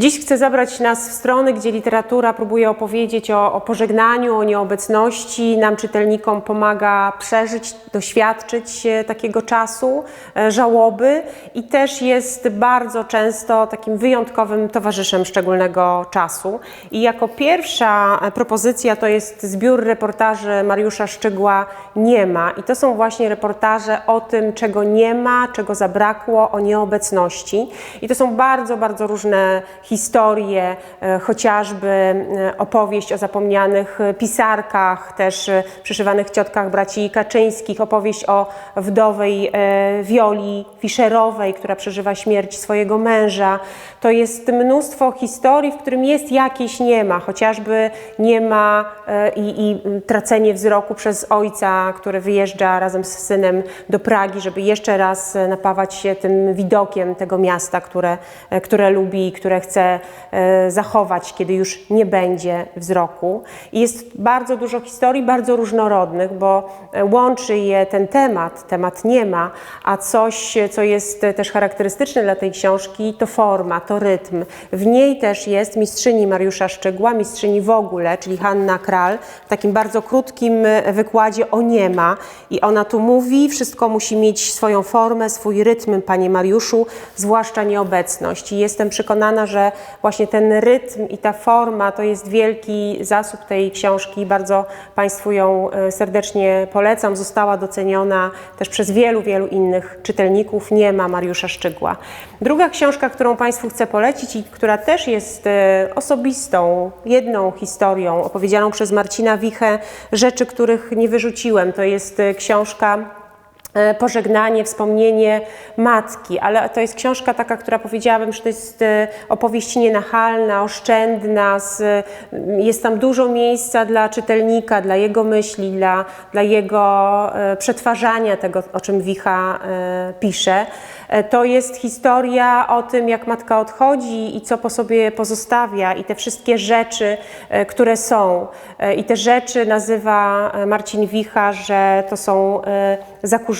Dziś chcę zabrać nas w strony, gdzie literatura próbuje opowiedzieć o, o pożegnaniu, o nieobecności. Nam, czytelnikom, pomaga przeżyć, doświadczyć e, takiego czasu, e, żałoby i też jest bardzo często takim wyjątkowym towarzyszem szczególnego czasu. I jako pierwsza e, propozycja to jest zbiór reportaży Mariusza Szczygła Nie ma. I to są właśnie reportaże o tym, czego nie ma, czego zabrakło, o nieobecności. I to są bardzo, bardzo różne e, chociażby e, opowieść o zapomnianych e, pisarkach, też e, przyszywanych ciotkach braci Kaczyńskich, opowieść o wdowej Wioli Fischerowej, która przeżywa śmierć swojego męża. To jest mnóstwo historii, w którym jest jakieś nie ma, chociażby nie ma i, i tracenie wzroku przez ojca, który wyjeżdża razem z synem do Pragi, żeby jeszcze raz napawać się tym widokiem tego miasta, które, które lubi i które chce e, zachować, kiedy już nie będzie wzroku. I jest bardzo dużo historii, bardzo różnorodnych, bo e, łączy je ten temat, temat nie ma, a coś, co jest też charakterystyczne dla tej książki, to forma, to rytm. W niej też jest mistrzyni Mariusza Szczygła, mistrzyni w ogóle, czyli Hanna Kral, w takim bardzo krótkim e, wykładzie o nie ma. I ona tu mówi, wszystko musi mieć swoją formę, swój rytm, panie Mariuszu, zwłaszcza nieobecność. I jestem przekonana, że właśnie ten rytm i ta forma to jest wielki zasób tej książki. Bardzo Państwu ją e, serdecznie polecam. Została doceniona też przez wielu, wielu innych czytelników. Nie ma Mariusza Szczygła. Druga książka, którą Państwu chcę polecić i która też jest e, osobistą, jedną historią opowiedzianą przez Marcina Wichę, Rzeczy, których nie wyrzuciłem. To jest e, książka pożegnanie, wspomnienie matki, ale to jest książka taka, która powiedziałabym, że to jest e, opowieść nienachalna, oszczędna, z, jest tam dużo miejsca dla czytelnika, dla jego myśli, dla, dla jego e, przetwarzania tego, o czym Wicha e, pisze. E, To jest historia o tym, jak matka odchodzi i co po sobie pozostawia, i te wszystkie rzeczy, e, które są. E, I te rzeczy nazywa e, Marcin Wicha, że to są e,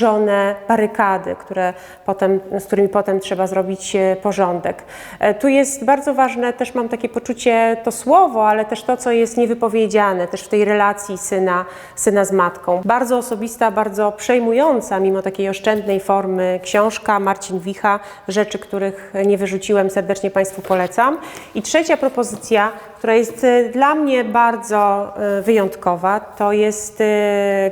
zakurzone barykady, które potem, z którymi potem trzeba zrobić e, porządek. E, Tu jest bardzo ważne, też mam takie poczucie, to słowo, ale też to, co jest niewypowiedziane, też w tej relacji syna, syna z matką. Bardzo osobista, bardzo przejmująca, mimo takiej oszczędnej formy książka Marcin Wicha, rzeczy, których nie wyrzuciłem, serdecznie Państwu polecam. I trzecia propozycja, która jest e, dla mnie bardzo wyjątkowa, to jest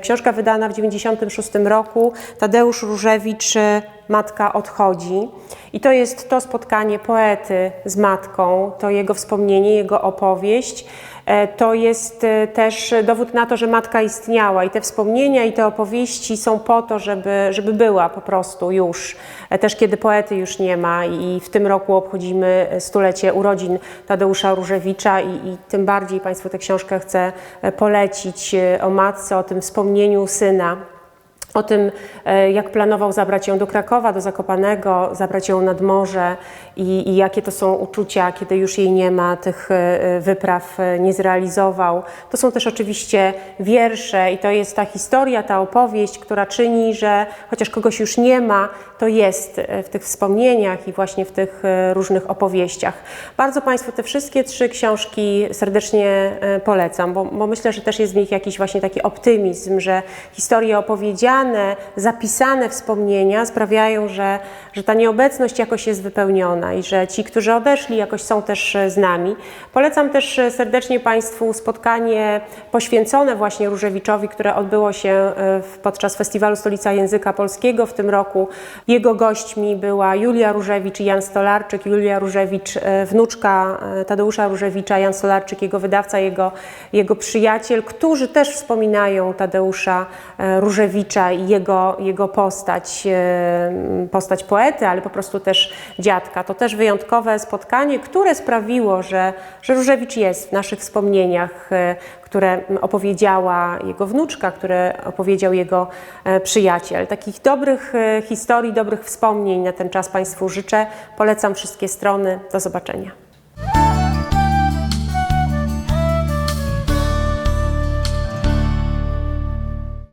książka wydana w 1996 roku, Tadeusz Różewicz e, Matka odchodzi. I to jest to spotkanie poety z matką, to jego wspomnienie, jego opowieść. E, To jest e, też dowód na to, że matka istniała i te wspomnienia i te opowieści są po to, żeby, żeby była po prostu już. E, Też kiedy poety już nie ma i w tym roku obchodzimy stulecie urodzin Tadeusza Różewicza i, i tym bardziej Państwu tę książkę chcę e, polecić o matce, o tym wspomnieniu syna o tym, e, jak planował zabrać ją do Krakowa, do Zakopanego, zabrać ją nad morze i, i jakie to są uczucia, kiedy już jej nie ma, tych e, wypraw e, nie zrealizował. To są też oczywiście wiersze i to jest ta historia, ta opowieść, która czyni, że chociaż kogoś już nie ma, to jest w tych wspomnieniach i właśnie w tych różnych opowieściach. Bardzo Państwu te wszystkie trzy książki serdecznie polecam, bo, bo myślę, że też jest w nich jakiś właśnie taki optymizm, że historie opowiedziane, zapisane wspomnienia sprawiają, że, że ta nieobecność jakoś jest wypełniona i że ci, którzy odeszli, jakoś są też e, z nami. Polecam też e, serdecznie Państwu spotkanie poświęcone właśnie Różewiczowi, które odbyło się e, podczas Festiwalu Stolica Języka Polskiego w tym roku. Jego gośćmi była Julia Różewicz i Jan Stolarczyk. Julia Różewicz, wnuczka Tadeusza Różewicza, Jan Stolarczyk, jego wydawca, jego, jego przyjaciel, którzy też wspominają Tadeusza Różewicza i jego, jego postać, e, postać poety, ale po prostu też dziadka. To też wyjątkowe spotkanie, które sprawiło, że, że Różewicz jest w naszych wspomnieniach, e, które opowiedziała jego wnuczka, które opowiedział jego e, przyjaciel. Takich dobrych historii, dobrych wspomnień na ten czas Państwu życzę. Polecam wszystkie strony. Do zobaczenia.